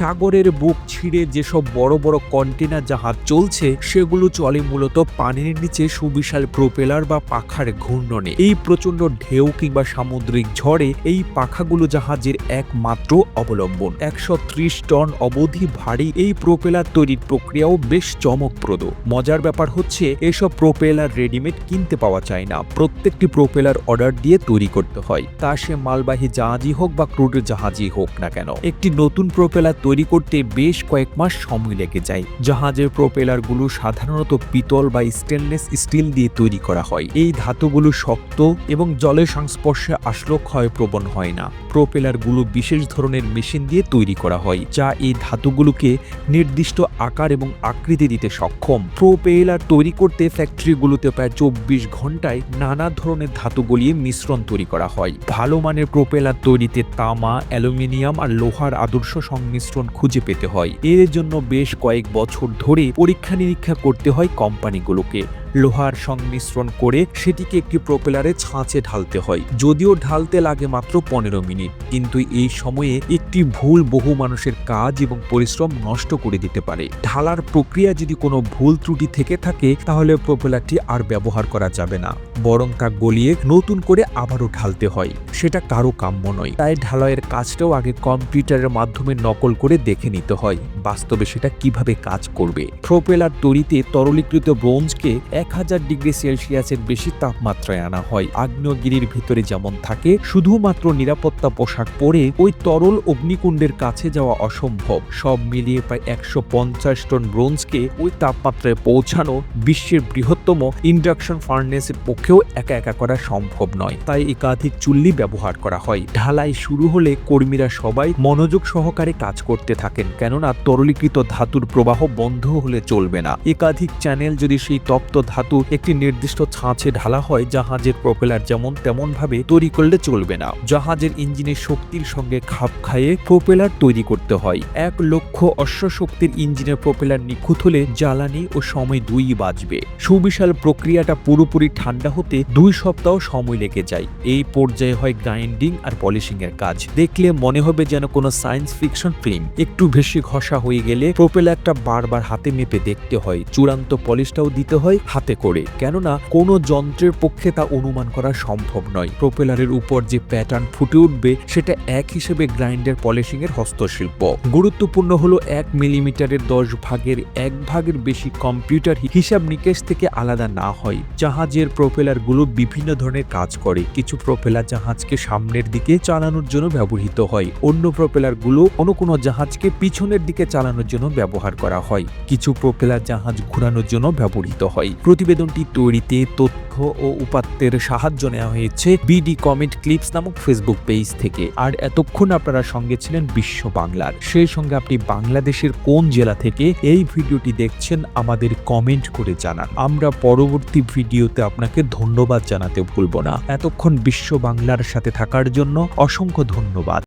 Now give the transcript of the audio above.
সাগরের বুক ছিঁড়ে যেসব বড় বড় কন্টেনার জাহাজ চলছে, সেগুলো চলে মূলত পানির নিচে সুবিশাল প্রোপেলার বা পাখার ঘূর্ণনে। এই প্রচণ্ড ঢেউ কিংবা সামুদ্রিক ঝড়ে এই পাখাগুলো জাহাজের একমাত্র অবলম্বন। একশো ত্রিশ টন অবধি ভারী এই প্রোপেলার তৈরির প্রক্রিয়াও বেশ চমকপ্রদ। মজার ব্যাপার হচ্ছে, এসব প্রোপেলার রেডিমেড কিনতে পাওয়া যায় না। প্রত্যেকটি প্রোপেলার অর্ডার দিয়ে তৈরি করতে হয়। তা সে মালবাহী জাহাজই হোক বা ক্রুড জাহাজই হোক না কেন। একটি নতুন প্রোপেলার তৈরি করতে বেশ কয়েক মাস সময় লেগে যায়। জাহাজের প্রোপেলারগুলো সাধারণত পিতল বা স্টেনলেস স্টিল দিয়ে তৈরি করা হয়। এই ধাতুগুলো শক্ত এবং জলের সংস্পর্শে আসলেও ক্ষয়প্রবণ হয় না। প্রোপেলারগুলো বিশেষ ধরনের মেশিন দিয়ে তৈরি করা হয়, যা এই ধাতুগুলোকে নির্দিষ্ট আকার এবং আকৃতি দিতে সক্ষম। প্রোপেলার তৈরি করতে ফ্যাক্টরিগুলোতে প্রায় চব্বিশ ঘন্টায় নানা ধরনের ধাতু গলিয়ে মিশ্রণ তৈরি করা হয়। ভালো মানের প্রোপেলার তৈরিতে তামা, অ্যালুমিনিয়াম আর লোহার আদর্শ সংমিশ্রণ খুঁজে পেতে হয়। এর জন্য বেশ কয়েক বছর ধরে পরীক্ষা নিরীক্ষা করতে হয় কোম্পানিগুলোকে। লোহার সংমিশ্রণ করে সেটিকে একটি প্রোপেলারে ছাঁচে ঢালতে হয়। যদিও ঢালতে লাগে মাত্র পনেরো মিনিট, কিন্তু এই সময়ে একটি ভুল বহু মানুষের কাজ এবং পরিশ্রম নষ্ট করে দিতে পারে। ঢালার প্রক্রিয়া যদি কোনো ভুল ত্রুটি থেকে থাকে, তাহলে প্রোপেলারটি আর ব্যবহার করা যাবে না, বরং তা গলিয়ে নতুন করে আবারও ঢালতে হয়। সেটা কারও কাম্য নয়। তাই ঢালাইয়ের কাজটাও আগে কম্পিউটারের মাধ্যমে নকল করে দেখে নিতে হয়, বাস্তবে সেটা কীভাবে কাজ করবে। প্রোপেলার তৈরিতে তরলীকৃত ব্রোঞ্জকে এক হাজার ডিগ্রি সেলসিয়াসের বেশি তাপমাত্রায় আনা হয়। আগ্নেয়গিরির ভিতরে যেমন থাকে, শুধুমাত্র নিরাপত্তা পোশাক পরে ওই তরল অগ্নিকুণ্ডের কাছে যাওয়া অসম্ভব। সব মিলিয়ে প্রায় একশো পঞ্চাশ টন ব্রোঞ্জকে ওই তাপমাত্রায় পৌঁছানো বিশ্বের বৃহত্তম ইন্ডাকশন ফার্নেসের পক্ষেও একা একা করা সম্ভব নয়। তাই একাধিক চুল্লি ব্যবহার করা হয়। ঢালাই শুরু হলে কর্মীরা সবাই মনোযোগ সহকারে কাজ করতে থাকেন, কেননা তরলীকৃত ধাতুর প্রবাহ বন্ধ হলে চলবে না। একাধিক চ্যানেল যদি সেই তপ্ত ধাতু একটি নির্দিষ্ট ছাঁচে ঢালা হয়, জাহাজের প্রপেলার যেমন তেমন ভাবে তৈরি করলে চলবে না। জাহাজের ইঞ্জিনের শক্তির সঙ্গে খাপ খাইয়ে প্রপেলার তৈরি করতে হয়। এক লক্ষ অশ্ব শক্তির ইঞ্জিনের প্রপেলার নিখুঁত হলে জ্বালানি ও সময় দুই বাঁচবে সুবিশাল প্রক্রিয়াটা পুরোপুরি ঠান্ডা হতে দুই সপ্তাহ সময় লেগে যায়। এই পর্যায়ে হয় গ্রাইন্ডিং আর পলিশিং এর কাজ। দেখলে মনে হবে যেন কোনো সায়েন্স ফিকশন ফিল্ম। একটু বেশি ঘষা হয়ে গেলে প্রপেলারটা বারবার হাতে মেপে দেখতে হয়। চূড়ান্ত পলিশটাও দিতে হয় হাতে করে, কেননা কোনো যন্ত্রের পক্ষে তা অনুমান করা সম্ভব নয়। প্রপেলারের উপর যে প্যাটার্ন ফুটে উঠবে, সেটা এক হিসেবে গ্রাইন্ডার পলিশিং এর হস্তশিল্প। গুরুত্বপূর্ণ হলো এক মিলিমিটারের দশ ভাগের এক ভাগের বেশি কম্পিউটার হিসাব নিকেশ থেকে আলাদা না হয়। জাহাজের প্রপেলারগুলো বিভিন্ন ধরনের কাজ করে। কিছু প্রপেলার জাহাজকে সামনের দিকে চালানোর জন্য ব্যবহৃত হয়। অন্য প্রপেলারগুলো অন্য কোনো জাহাজকে পিছনের দিকে চালানোর জন্য ব্যবহার করা হয়। কিছু প্রপেলার জাহাজ ঘোরানোর জন্য ব্যবহৃত হয়। প্রতিবেদনটি তৈরিতে তথ্য ও উপাত্তের সাহায্য নেওয়া হয়েছে বিডি কমেন্ট ক্লিপস নামক ফেসবুক পেজ থেকে। আর এতক্ষণ আপনারা সঙ্গে ছিলেন বিশ্ব বাংলার। সেই সঙ্গে আপনি বাংলাদেশের কোন জেলা থেকে এই ভিডিওটি দেখছেন আমাদের কমেন্ট করে জানান। আমরা পরবর্তী ভিডিওতে আপনাকে ধন্যবাদ জানাতে ভুলব না। এতক্ষণ বিশ্ব বাংলার সাথে থাকার জন্য অসংখ্য ধন্যবাদ।